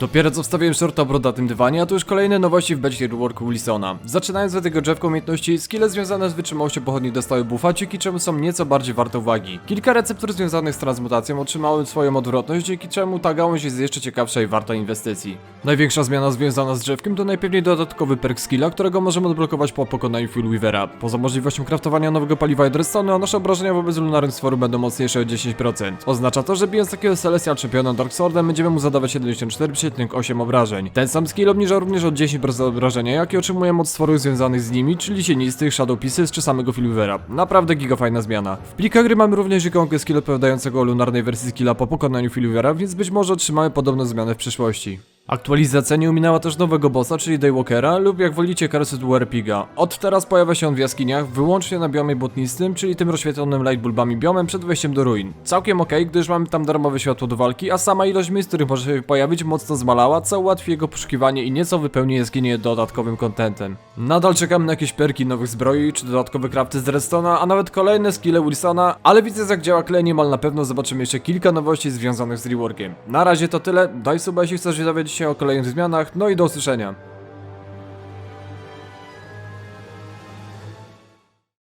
Dopiero co wstawiłem shorta o brodatym dywanie, a tu już kolejne nowości w becie reworku Wilsona. Zaczynając od tego drzewka umiejętności, skille związane z wytrzymałością pochodni dostały buffa, dzięki czemu są nieco bardziej warte uwagi. Kilka receptur związanych z transmutacją otrzymały swoją odwrotność, dzięki czemu ta gałąź jest jeszcze ciekawsza i warta inwestycji. Największa zmiana związana z drzewkiem to najpewniej dodatkowy perk skilla, którego możemy odblokować po pokonaniu Fuel Weavera. Poza możliwością craftowania nowego paliwa i redstone'u, nasze obrażenia wobec lunarnych stworu będą mocniejsze o 10%. Oznacza to, że bijąc takiego Celestial Championa Dark Swordem będziemy mu zadawać 74,8 obrażeń. Ten sam skill obniża również o 10% obrażenia, jakie otrzymujemy od stworów związanych z nimi, czyli cienistych, Shadow Pieces czy samego Fuel Weavera. Naprawdę gigafajna zmiana. W plikach gry mamy również ikonkę skill odpowiadającego lunarnej wersji skilla po pokonaniu Fuel Weavera, więc być może otrzymamy podobną zmianę w przyszłości. Aktualizacja nie uminęła też nowego bossa, czyli Daywalkera lub jak wolicie Cursed Warpiga. Od teraz pojawia się on w jaskiniach, wyłącznie na biomie błotnistym, czyli tym rozświetlonym lightbulbami biomem przed wejściem do ruin. Całkiem ok, gdyż mamy tam darmowe światło do walki, a sama ilość miejsc, w których może się pojawić mocno zmalała, co ułatwi jego poszukiwanie i nieco wypełni jaskinię dodatkowym kontentem. Nadal czekamy na jakieś perki nowych zbroi, czy dodatkowe crafty z Redstone'a, a nawet kolejne skille Wilsona, ale widzę jak działa klej, niemal na pewno zobaczymy jeszcze kilka nowości związanych z reworkiem. Na razie to tyle, daj suba jeśli chcesz się dowiedzieć się o kolejnych zmianach, no i do usłyszenia.